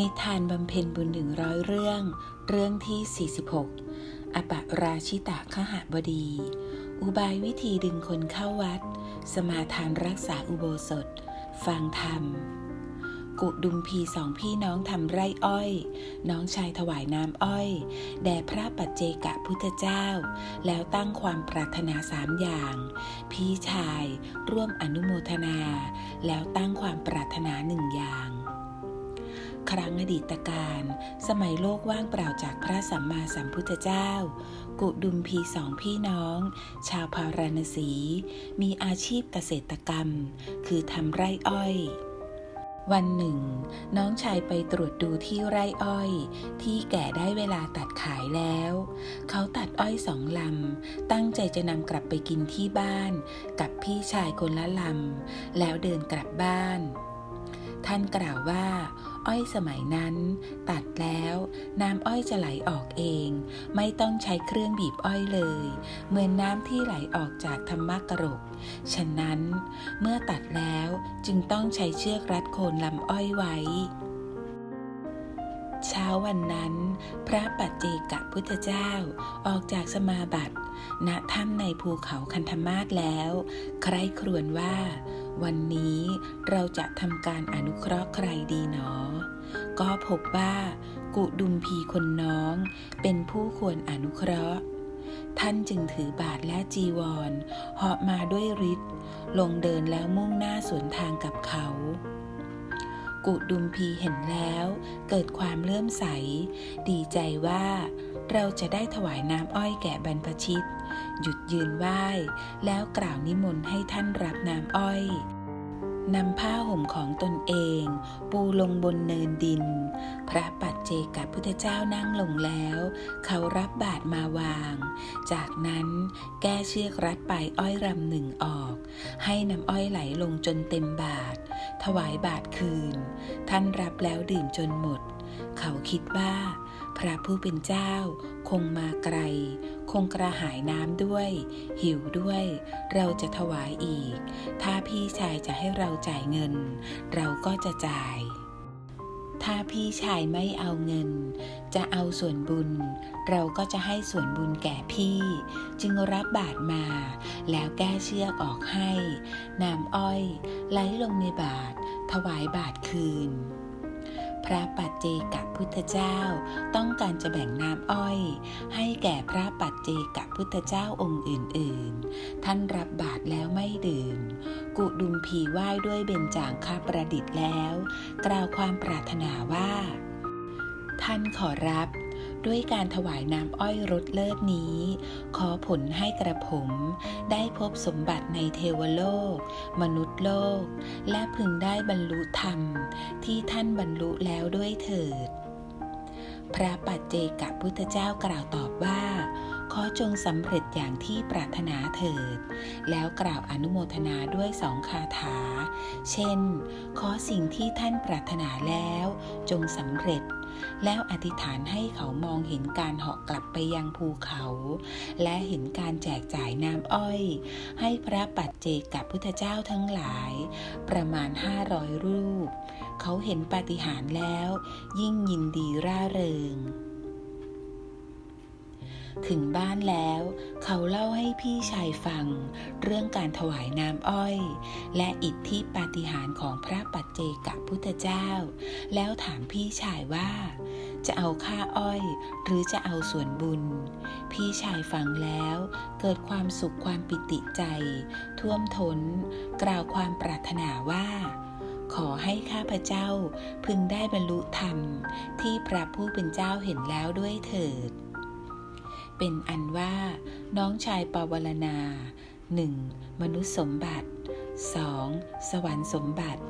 นิทานบำเพ็ญบุญหนึ่งร้อยเรื่อง เรื่องที่ 46 อปะราชิตะขหบดี อุบายวิธีดึงคนเข้าวัด สมาทานรักษาอุโบสถ ฟังธรรม กุดุมพีสองพี่น้องทำไร่อ้อย น้องชายถวายน้ำอ้อย แด่พระปัจเจกพุทธเจ้า แล้วตั้งความปรารถนาสามอย่าง พี่ชายร่วมอนุโมทนา แล้วตั้งความปรารถนาหนึ่งอย่าง ครั้งอดีตการ สมัยโลกว่างเปล่าจากพระสัมมาสัมพุทธเจ้า กุดุมพีสองพี่น้อง ชาวพาราณสี มีอาชีพเกษตรกรรม คือทำไร่อ้อย วันหนึ่ง น้องชายไปตรวจดูที่ไร่อ้อย ที่แก่ได้เวลาตัดขายแล้ว เขาตัดอ้อยสองลำ ตั้งใจจะนำกลับไปกินที่บ้าน กับพี่ชายคนละลำ แล้วเดินกลับบ้าน ท่านกล่าวว่า อ้อยสมัยนั้น ตัดแล้วน้ำอ้อยจะไหลออกเอง ไม่ต้องใช้เครื่องบีบอ้อยเลย เหมือนน้ำที่ไหลออกจากธรรมกรก ฉะนั้นเมื่อตัดแล้วจึงต้องใช้เชือกรัดโคนลำอ้อยไว้เช้าวันนั้น พระปัจเจกพุทธเจ้าออกจากสมาบัติ ณถ้ำในภูเขาคันธมาศแล้ว ใครครวญว่า วันนี้เราจะทำการอนุเคราะห์ใครดีหนอ ก็พบว่ากุดุมพีคนน้อง เป็นผู้ควรอนุเคราะห์ ท่านจึงถือบาทและจีวรเหาะมาด้วยฤทธิ์ลงเดินแล้วมุ่งหน้าสวนทางกับเขา กุดุมพีเห็นแล้ว เกิดความเลื่อมใส ดีใจว่า เราจะได้ถวายน้ำอ้อยแก่บรรพชิต หยุดยืนไหว้ แล้วกล่าวนิมนต์ให้ท่านรับน้ำอ้อย นำผ้าห่มของตนเอง ปูลงบนเนินดิน พระปัจเจกับพุทธเจ้านั่งลงแล้ว เขารับบาทมาวาง จากนั้นแก้เชือกรัดปลายอ้อยรำหนึ่งออก ให้น้ำอ้อยไหลลงจนเต็มบาทถวายบาทคืน ท่านรับแล้วดื่มจนหมด เขาคิดว่า พระผู้เป็นเจ้าคงมาไกล คงกระหายน้ำด้วย หิวด้วย เราจะถวายอีก ถ้าพี่ชายจะให้เราจ่ายเงิน เราก็จะจ่าย ถ้าพี่ชายไม่เอาเงิน จะเอาส่วนบุญ เราก็จะให้ส่วนบุญแก่พี่ จึงรับบาทมา แล้วแก้เชือกออกให้ น้ำอ้อย ไหลลงในบาท ถวายบาทคืน พระปัจเจกับพุทธเจ้า ต้องการจะแบ่งน้ำอ้อย ให้แก่พระปัจเจกับพุทธเจ้าองค์อื่น ๆ ท่านรับบาตรแล้วไม่ดื่ม กุดุมพีไหว้ด้วยเบญจางคาประดิษฐ์แล้ว กล่าวความปรารถนาว่า ท่านขอรับ ด้วยการถวายน้ำอ้อยรสเลิศนี้ ขอผลให้กระผม ได้พบสมบัติในเทวโลก มนุษย์โลก และพึงได้บรรลุธรรม ที่ท่านบรรลุแล้วด้วยเถิด พระปัจเจกับพุทธเจ้ากล่าวตอบว่าขอจงสำเร็จอย่างที่ปรารถนาเถิด แล้วกล่าวอนุโมทนาด้วยสองคาถา เช่น ขอสิ่งที่ท่านปรารถนาแล้ว จงสำเร็จ แล้วอธิษฐานให้เขามองเห็นการเหาะกลับไปยังภูเขา และเห็นการแจกจ่ายน้ำอ้อย ให้พระปัจเจกับพุทธเจ้าทั้งหลาย ประมาณ 500 รูป เขาเห็นปาฏิหาริย์แล้ว ยิ่งยินดีร่าเริง ถึงบ้านแล้ว เขาเล่าให้พี่ชายฟัง เรื่องการถวายน้ำอ้อย และอิทธิปาฏิหาริย์ของพระปัจเจกพุทธเจ้า แล้วถามพี่ชายว่า จะเอาค่าอ้อย หรือจะเอาส่วนบุญ พี่ชายฟังแล้วเกิดความสุขความปิติใจ ท่วมทน้น กล่าวความปรารถนาว่าขอให้ข้าพเจ้าพึงได้บรรลุธรรมที่พระผู้เป็นเจ้าเห็นแล้วด้วยเถิด เป็นอันว่า น้องชายปวารณา 1. มนุษย์สมบัติ 2. สวรรค์สมบัติ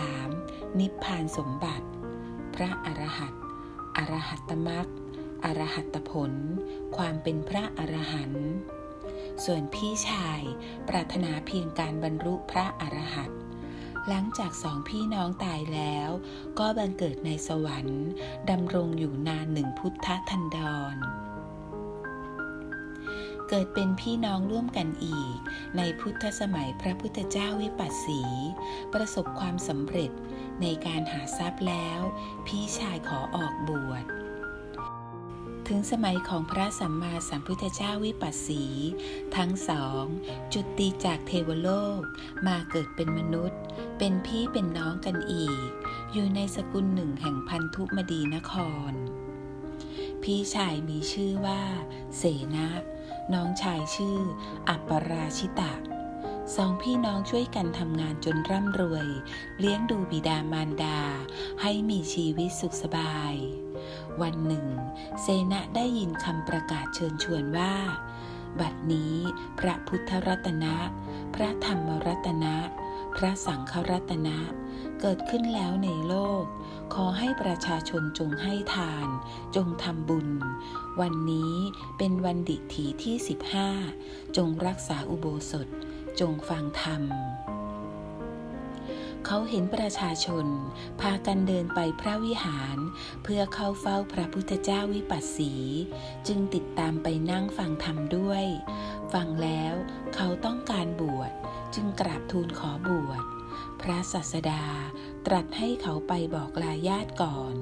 3. นิพพานสมบัติ พระอรหันต์อรหัตตมรรคอรหัตผล ความเป็นพระอรหันต์ส่วนพี่ชายปรารถนาเพียงการบรรลุพระอรหันต์หลังจากสองพี่น้องตายแล้ว ก็บังเกิดในสวรรค์ดำรงอยู่นานหนึ่งพุทธทันดร เกิดเป็นพี่น้องร่วมกันอีก ในพุทธสมัยพระพุทธเจ้าวิปัสสี ประสบความสำเร็จในการหาทรัพย์แล้ว พี่ชายขอออกบวชถึงสมัยของพระสัมมาสัมพุทธเจ้าวิปัสสี ทั้งสอง จุติจากเทวโลกมาเกิดเป็นมนุษย์ เป็นพี่เป็นน้องกันอีก อยู่ในสกุลหนึ่งแห่งพันธุมดีนคร พี่ชายมีชื่อว่า เสนะ น้องชายชื่อ อัปปราชิตะ สองพี่น้องช่วยกันทำงานจนร่ำรวย เลี้ยงดูบิดามารดา ให้มีชีวิตสุขสบาย วันหนึ่ง เซนะได้ยินคำประกาศเชิญชวนว่า บัดนี้พระพุทธรัตนะ พระธรรมรัตนะ พระสังฆรัตนะ เกิดขึ้นแล้วในโลก ขอให้ประชาชนจงให้ทาน จงทำบุญ วันนี้เป็นวันดิถีที่ 15 จงรักษาอุโบสถ จงฟังธรรมเขาเห็นประชาชน พากันเดินไปพระวิหาร เพื่อเข้าเฝ้าพระพุทธเจ้าวิปัสสี จึงติดตามไปนั่งฟังธรรมด้วย ฟังแล้วเขาต้องการบวช จึงกราบทูลขอบวช ระศาสดาตรัสให้เขาไปบอกลาญาติก่อน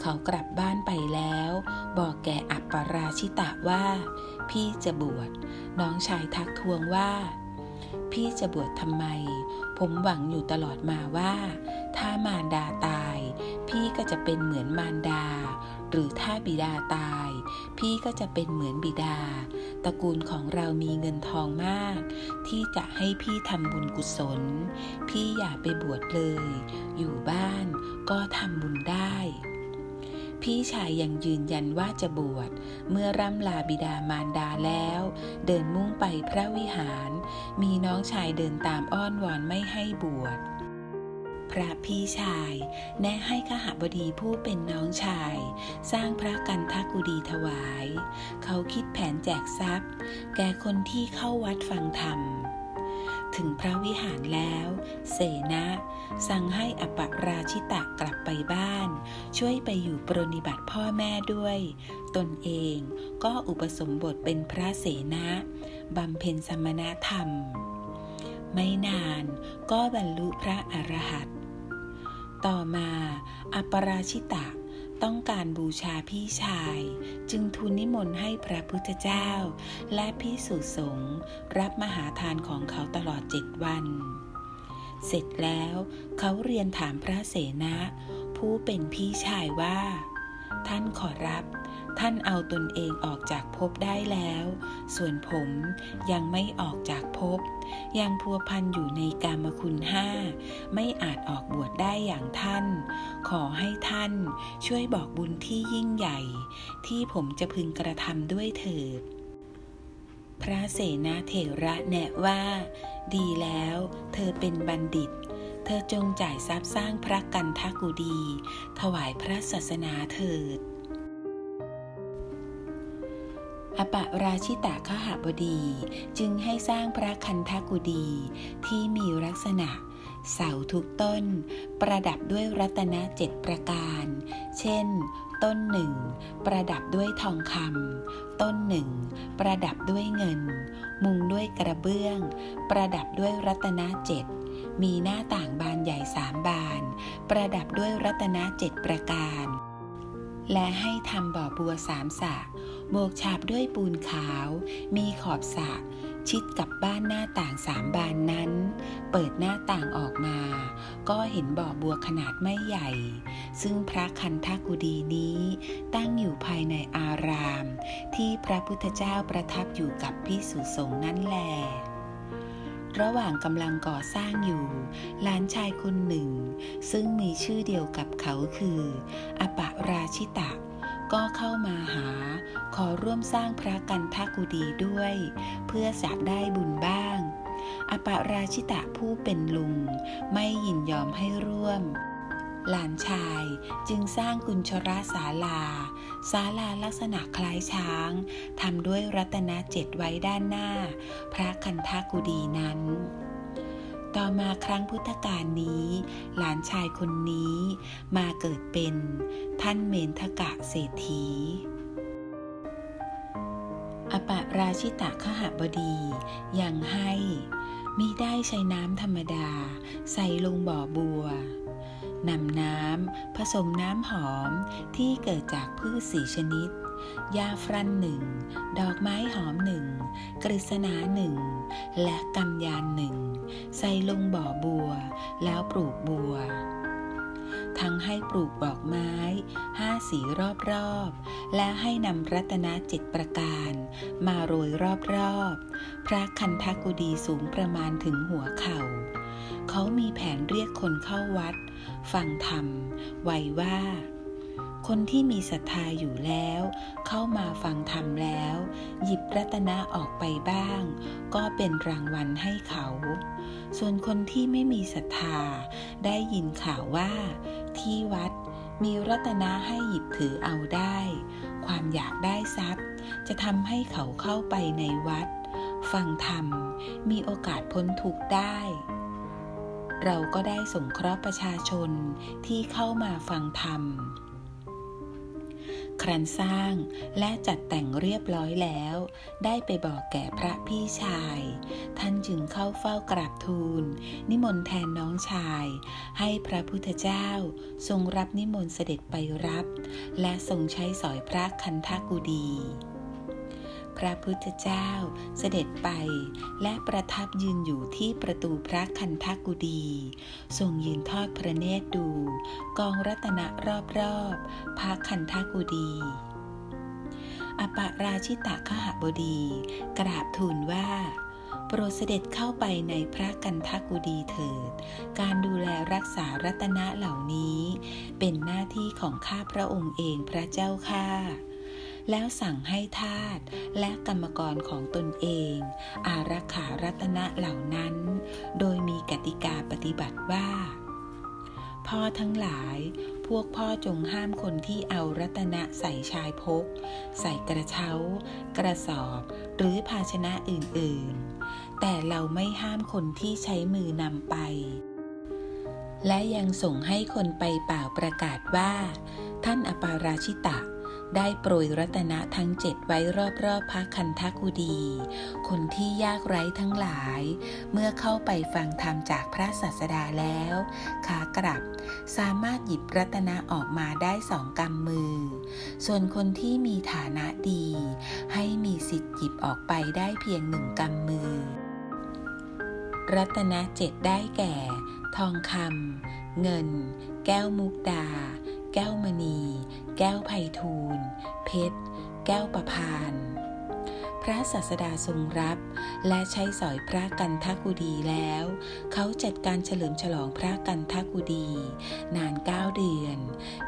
เขากลับบ้านไปแล้ว บอกแก่อัปปราชิตะว่า พี่จะบวช น้องชายทักทวงว่า พี่จะบวชทำไม ผมหวังอยู่ตลอดมาว่า ถ้ามารดาตาย พี่ก็จะเป็นเหมือนมารดา หรือถ้าบิดาตาย พี่ก็จะเป็นเหมือนบิดา ตระกูลของเรามีเงินทองมาก ที่จะให้พี่ทำบุญกุศล พี่อย่าไปบวชเลย อยู่บ้านก็ทำบุญได้ พี่ชายยังยืนยันว่าจะบวช เมื่อร่ำลาบิดามารดาแล้ว เดินมุ่งไปพระวิหาร มีน้องชายเดินตามอ้อนวอนไม่ให้บวช ระพี่ชาย แนะให้ขหบดีผู้เป็นน้องชาย สร้างพระกันทกุดีถวาย เขาคิดแผนแจกทรัพย์ แก่คนที่เข้าวัดฟังธรรม ถึงพระวิหารแล้ว เสนะ สั่งให้อปราชิตะกลับไปบ้าน ช่วยไปอยู่ปรนิบัติพ่อแม่ด้วย ตนเองก็อุปสมบทเป็นพระเสนะบำเพ็ญสมณธรรมไม่นานก็บรรลุพระอรหันต์ ต่อมา อัปราชิตะต้องการบูชาพี่ชาย จึงทูลนิมนต์ให้พระพุทธเจ้า และพิสุสงฆ์รับมหาทานของเขาตลอดเจ็ดวัน เสร็จแล้วเขาเรียนถามพระเสนะ ผู้เป็นพี่ชายว่า ท่านขอรับ ท่านเอาตนเองออกจากภพได้แล้ว ส่วนผมยังไม่ออกจากภพ ยังพัวพันอยู่ในกามคุณห้า ไม่อาจออกบวชได้อย่างท่าน ขอให้ท่านช่วยบอกบุญที่ยิ่งใหญ่ ที่ผมจะพึงกระทำด้วยเถิดพระเสนาเถระแนะว่า ดีแล้ว เธอเป็นบัณฑิต เธอจงจ่ายทรัพย์สร้างพระกันทกุดี ถวายพระศาสนาเถิด อปะราชิตาขหบดีจึงให้สร้างพระคันทกุดีที่มีลักษณะ เสาทุกต้น ประดับด้วยรัตนเจ็ดประการ เช่น ต้นหนึ่ง ประดับด้วยทองคำต้นหนึ่ง ประดับด้วยเงิน มุงด้วยกระเบื้อง ประดับด้วยรัตนเจ็ดมีหน้าต่างบานใหญ่สามบาน ประดับด้วยรัตนเจ็ดประการ และให้ทำบ่อบัวสามสระ โบกฉาบด้วยปูนขาว มีขอบสระชิดกับบ้านหน้าต่างสามบานนั้น เปิดหน้าต่างออกมา ก็เห็นบ่อบัวขนาดไม่ใหญ่ ซึ่งพระคันทกุดีนี้ ตั้งอยู่ภายในอาราม ที่พระพุทธเจ้าประทับอยู่กับพิสุสงฆ์นั่นแหลระหว่างกำลังก่อสร้างอยู่หลานชายคนหนึ่ง ซึ่งมีชื่อเดียวกับเขาคือ อปราชิตะ ก็เข้ามาหา ขอร่วมสร้างพระกันทกุดีด้วย เพื่อจะได้บุญบ้าง อปราชิตะผู้เป็นลุง ไม่ยินยอมให้ร่วม หลานชายจึงสร้างกุญชราศาลาศาลาลักษณะคล้ายช้างทำด้วยรัตนเจ็ดไว้ด้านหน้า พระคันทกุดีนั้น ต่อมาครั้งพุทธกาลนี้ หลานชายคนนี้มาเกิดเป็นท่านเมนทกะเศรษฐีอปะราชิตะขหบดียังให้มิได้ใช้น้ำธรรมดา ใส่ลงบ่อบัวนำน้ำผสมน้ำหอมที่เกิดจากพืชสีชนิดยาฟรันหนึ่ง ดอกไม้หอมหนึ่ง กฤษณาหนึ่ง และกำยานหนึ่ง ใส่ลงบ่อบัว แล้วปลูกบัว ทั้งให้ปลูกดอกไม้ห้าสีรอบๆ และให้นำรัตนเจ็ดประการ มาโรยรอบๆ พระคันธกุดีสูงประมาณถึงหัวเข่า เขามีแผนเรียกคนเข้าวัด ฟังธรรม ไว้ว่าคนที่มีศรัทธาอยู่แล้ว เข้ามาฟังธรรมแล้ว หยิบรัตนะออกไปบ้าง ก็เป็นรางวัลให้เขา ส่วนคนที่ไม่มีศรัทธา ได้ยินข่าวว่า ที่วัดมีรัตนะให้หยิบถือเอาได้ ความอยากได้ทรัพย์ จะทำให้เขาเข้าไปในวัด ฟังธรรม มีโอกาสพ้นทุกข์ได้ เราก็ได้สงเคราะห์ประชาชนที่เข้ามาฟังธรรม ครันสร้างและจัดแต่งเรียบร้อยแล้ว ได้ไปบอกแก่พระพี่ชาย ท่านจึงเข้าเฝ้ากราบทูล นิมนต์แทนน้องชาย ให้พระพุทธเจ้าทรงรับนิมนต์เสด็จไปรับ และทรงใช้สอยพระคันธกุดี พระพุทธเจ้าเสด็จไป และประทับยืนอยู่ที่ประตูพระคันธกุดีทรงยืนทอดพระเนตรดู กองรัตนะรอบๆพระคันธกุดีอปาราชิตะขหบดี กราบทูลว่าโปรดเสด็จเข้าไปในพระกันทกุดีเถิด การดูแลรักษารัตนะเหล่านี้ เป็นหน้าที่ของข้าพระองค์เองพระเจ้าข้า แล้วสั่งให้ทาสและกรรมกรของตนเอง อารักขารัตนะเหล่านั้น โดยมีกติกาปฏิบัติว่า พ่อทั้งหลายพวกพ่อจงห้ามคนที่เอารัตนะใส่ชายพก ใส่กระเช้า กระสอบ หรือภาชนะอื่นๆ แต่เราไม่ห้ามคนที่ใช้มือนำไป และยังส่งให้คนไปเป่าประกาศว่า ท่านอปาราชิตะ ได้โปรยรัตนะทั้งเจ็ดไว้รอบๆพระคันธกุดี คนที่ยากไร้ทั้งหลาย เมื่อเข้าไปฟังธรรมจากพระศาสดาแล้วขากลับสามารถหยิบรัตนะออกมาได้สองกำมือ ส่วนคนที่มีฐานะดี ให้มีสิทธิ์หยิบออกไปได้เพียงหนึ่งกำมือ รัตนะเจ็ดได้แก่ ทองคำเงิน แก้วมุกดา แก้วมณี แก้วไพฑูรย์เพชร แก้วประพาน พระศาสดาทรงรับ และใช้สอยพระกันทกุดีแล้ว เขาจัดการเฉลิมฉลองพระกันทกุดี นานเก้าเดือน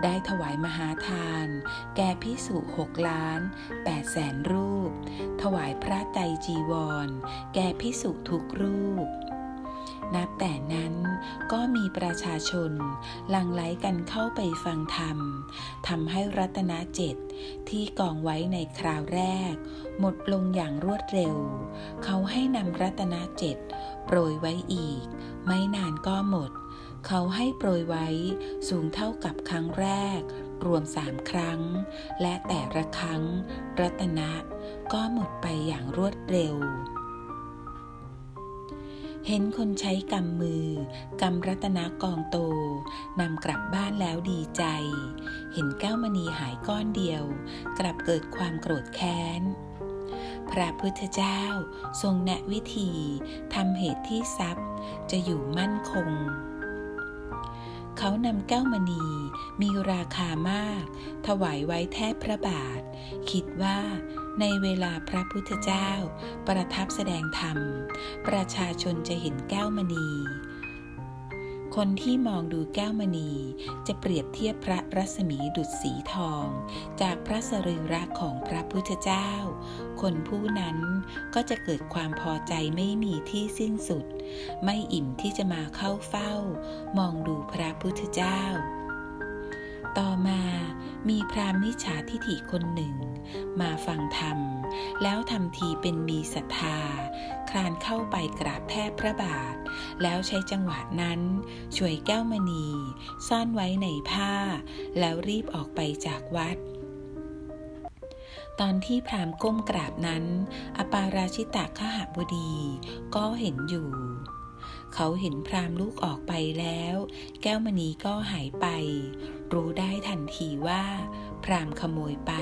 ได้ถวายมหาทาน แก่พิสุหกล้านแปดแสนรูป ถวายพระไตจีวร แก่พิสุทุกรูป นับแต่นั้นก็มีประชาชนหลั่งไหลกันเข้าไปฟังธรรมทำให้รัตนเจ็ดที่กองไว้ในคราวแรก หมดลงอย่างรวดเร็ว เขาให้นำรัตนเจ็ดโปรยไว้อีก ไม่นานก็หมด เขาให้โปรยไว้สูงเท่ากับครั้งแรก รวมสามครั้ง และแต่ละครั้ง รัตนะก็หมดไปอย่างรวดเร็ว เห็นคนใช้กำมือกำรัตนากองโตนำกลับบ้านแล้วดีใจ เห็นแก้วมณีหายก้อนเดียว กลับเกิดความโกรธแค้น พระพุทธเจ้าทรงแนะวิธีทำเหตุที่ทรัพย์ จะอยู่มั่นคง เขานำแก้วมณีมีราคามาก ถวายไว้แทบพระบาท คิดว่าในเวลาพระพุทธเจ้า ประทับแสดงธรรม ประชาชนจะเห็นแก้วมณี คนที่มองดูแก้วมณีจะเปรียบเทียบพระรัศมีดุจสีทอง จากพระสรีระของพระพุทธเจ้า คนผู้นั้นก็จะเกิดความพอใจไม่มีที่สิ้นสุด ไม่อิ่มที่จะมาเข้าเฝ้า มองดูพระพุทธเจ้า ต่อมามีพราหมณ์มิจฉาทิฐิคนหนึ่ง มาฟังธรรม แล้วทำทีเป็นมีศรัทธา คลานเข้าไปกราบแทบพระบาท แล้วใช้จังหวะนั้นช่วยแก้วมณี ซ่อนไว้ในผ้า แล้วรีบออกไปจากวัด ตอนที่พราหมณ์ก้มกราบนั้น อปาราชิตะขหบดี ก็เห็นอยู่ เขาเห็นพราหมลูกออกไปแล้ว แก้วมณีก็หายไป รู้ได้ทันทีว่า พราหมณ์ขโมยไป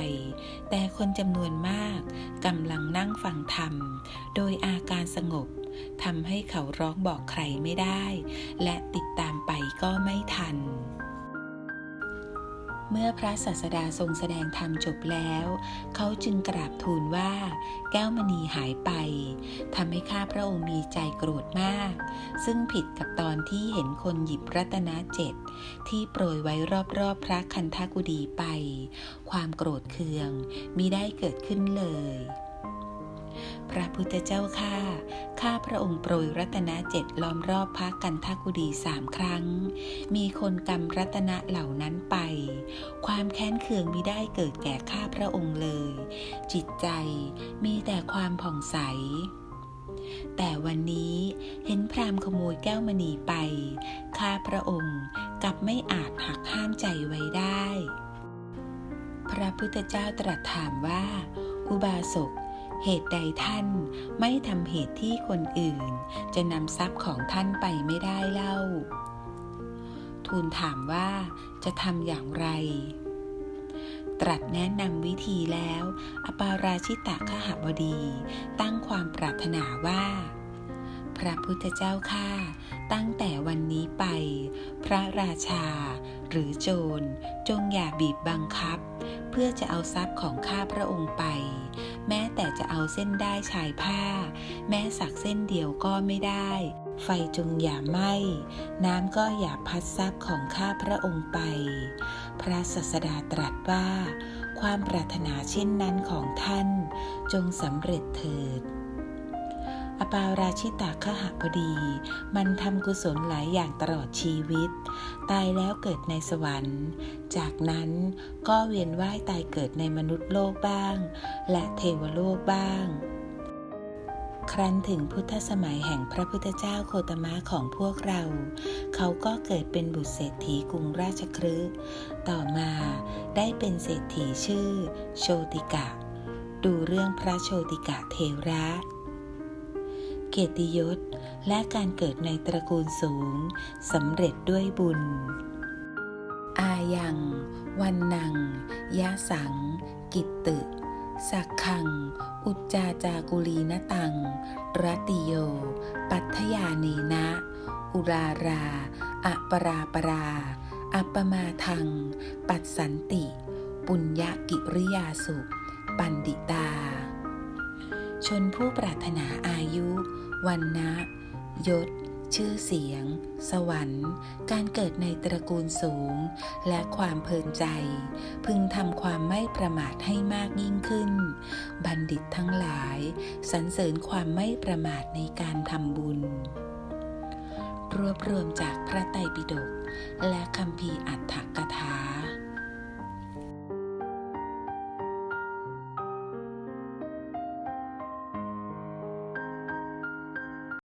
แต่คนจำนวนมากกำลังนั่งฟังธรรม โดยอาการสงบทำให้เขาร้องบอกใครไม่ได้ และติดตามไปก็ไม่ทัน เมื่อพระศาสดาทรงแสดงธรรมจบแล้ว เขาจึงกราบทูลว่า แก้วมณีหายไปทำให้ข้าพระองค์มีใจโกรธมาก ซึ่งผิดกับตอนที่เห็นคนหยิบรัตนเจ็ดที่โปรยไว้รอบๆพระคันธกุฎีไป ความโกรธเคืองมิได้เกิดขึ้นเลย พระพุทธเจ้าข้าข้าพระองค์โปรยรัตนเจ็ดล้อมรอบพระกันทกุดีสามครั้ง มีคนกำรัตนะเหล่านั้นไป ความแค้นเคืองมิได้เกิดแก่ข้าพระองค์เลย จิตใจมีแต่ความผ่องใสแต่วันนี้เห็นพรามขโมยแก้วมณีไป ข้าพระองค์กลับไม่อาจหักห้ามใจไว้ได้ พระพุทธเจ้าตรัสถามว่า อุบาสก เหตุใดท่านไม่ทำเหตุที่คนอื่น จะนำทรัพย์ของท่านไปไม่ได้เล่า ทูลถามว่าจะทำอย่างไร ตรัสแนะนำวิธีแล้ว อปาราชิตะขหบดี ตั้งความปรารถนาว่า พระพุทธเจ้าข้าตั้งแต่วันนี้ไป พระราชา หรือโจร จงอย่าบีบบังคับ เพื่อจะเอาทรัพย์ของข้าพระองค์ไป แม้แต่จะเอาเส้นได้ชายผ้า แม้สักเส้นเดียวก็ไม่ได้ ไฟจงอย่าไหม้น้ำก็อย่าพัดซับของข้าพระองค์ไป พระศาสดาตรัสว่า ความปรารถนาเช่นนั้นของท่าน จงสำเร็จเถิด อปาราชิตาขหบดี มันทำกุศลหลายอย่างตลอดชีวิต ตายแล้วเกิดในสวรรค์ จากนั้นก็เวียนว่ายตายเกิดในมนุษย์โลกบ้าง และเทวโลกบ้าง ครั้นถึงพุทธสมัยแห่งพระพุทธเจ้าโคตมะของพวกเรา เขาก็เกิดเป็นบุตรเศรษฐีกรุงราชคฤห์ต่อมาได้เป็นเศรษฐีชื่อ โชติกะ ดูเรื่องพระโชติกะเทระ เกียรติยศ และการเกิดในตระกูลสูงสำเร็จด้วยบุญ อายัง วันนัง ยะสัง กิตตึ สักขัง อุจจาจากุลีนตัง รัติโย ปัทยานีนะ อุราราอปราปรา อัปปมาทัง ปัสสันติ ปุญญกิริยาสุปันดิตา ชนผู้ปรารถนาอายุ วันนะยศ ชื่อเสียง สวรรค์ การเกิดในตระกูลสูง และความเพลินใจ พึงทำความไม่ประมาทให้มากยิ่งขึ้น บัณฑิตทั้งหลายสรรเสริญความไม่ประมาทในการทำบุญ รวบรวมจากพระไตรปิฎกและคำพีอัฏฐกถา